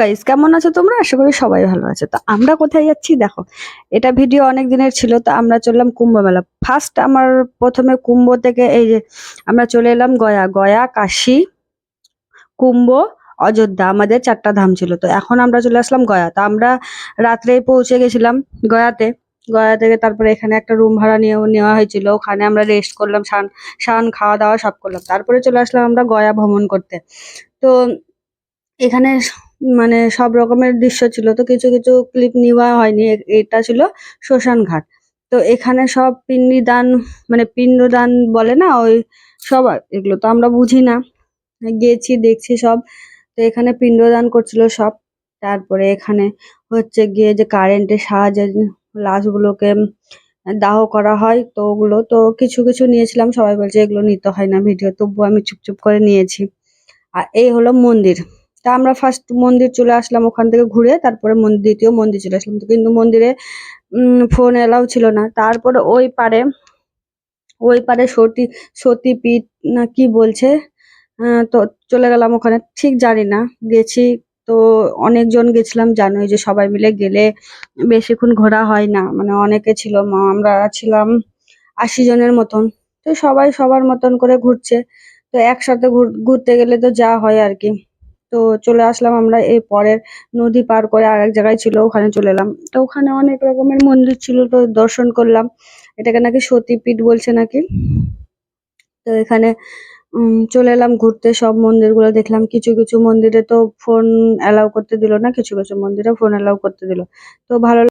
Guys কেমন আছো তোমরা? আশা করি সবাই ভালো আছে। তো আমরা কোথায় যাচ্ছি? দেখো, এটা ভিডিও অনেক দিনের ছিল, তো আমরা চললাম কুম্ভ মেলা। ফার্স্ট আমার প্রথমে কুম্ভ থেকে এই যে আমরা চলে এলাম গয়া। গয়া, কাশি, কুম্ভ, অযোধ্যা, আমাদের চারটা ধাম ছিল। তো এখন আমরা চলে আসলাম গয়া। তো আমরা রাত্রে পৌঁছে গেছিলাম গয়াতে। গয়া থেকে তারপরে এখানে একটা রুম ভাড়া নিয়ে নেওয়া হয়েছিল। ওখানে আমরা রেস্ট করলাম, স্নান স্নান খাওয়া দাওয়া সব করলাম। তারপরে চলে আসলাম আমরা গয়া ভ্রমণ করতে। তো এখানে মানে সব রকমের দৃশ্য ছিল। তো কিছু কিছু ক্লিপ নেওয়া হয়নি। এটা ছিল শ্মশান ঘাট। তো এখানে সব পিণ্ডিদান মানে পিণ্ডদান বলে না, ওই সব এগুলো তো আমরা বুঝি না। গেছি, দেখছি সব। তো এখানে পিণ্ডদান করছিল সব। তারপরে এখানে হচ্ছে গিয়ে যে কারেন্টের সাহায্যে লাশগুলোকে দাহ করা হয় তো ওগুলো। তো কিছু কিছু নিয়েছিলাম। সবাই বলছে এগুলো নিতে হয় না ভিডিও। তবুও আমি চুপচুপ করে নিয়েছি। আর এই হলো মন্দির। তা আমরা ফার্স্ট মন্দির চলে আসলাম ওখান থেকে ঘুরে, তারপরে মন্দির দ্বিতীয় মন্দির চলে আসলাম। কিন্তু মন্দিরে ফোন এলাও ছিল না। তারপরে ওই পারে ওই পারে সতী, সতীপীঠ না কি বলছে তো চলে গেলাম ওখানে। ঠিক জানি না, গেছি তো অনেকজন গেছিলাম, জানোই যে সবাই মিলে গেলে বেশিক্ষণ ঘোরা হয় না। মানে অনেকে ছিল, মা আমরা ছিলাম আশি জনের মতন। তো সবাই সবার মতন করে ঘুরছে। তো একসাথে ঘুর- ঘুরতে গেলে তো যা হয় আর কি। তো চলে আসলাম আমরা এই পরের নদী পার করে আর এক জায়গায় ছিল, ওখানে চলে এলাম। তো ওখানে অনেক রকমের মন্দির ছিল, তো দর্শন করলাম। এটাকে নাকি সতীপীঠ বলছে নাকি? তো এখানে চলে এলাম ঘুরতে, সব মন্দিরগুলো দেখলাম। কিছু কিছু মন্দিরে তো ফোন অ্যালাউ করতে দিল না, কিছু কিছু মন্দিরে ফোন অ্যালাউ করতে দিল। তো ভালো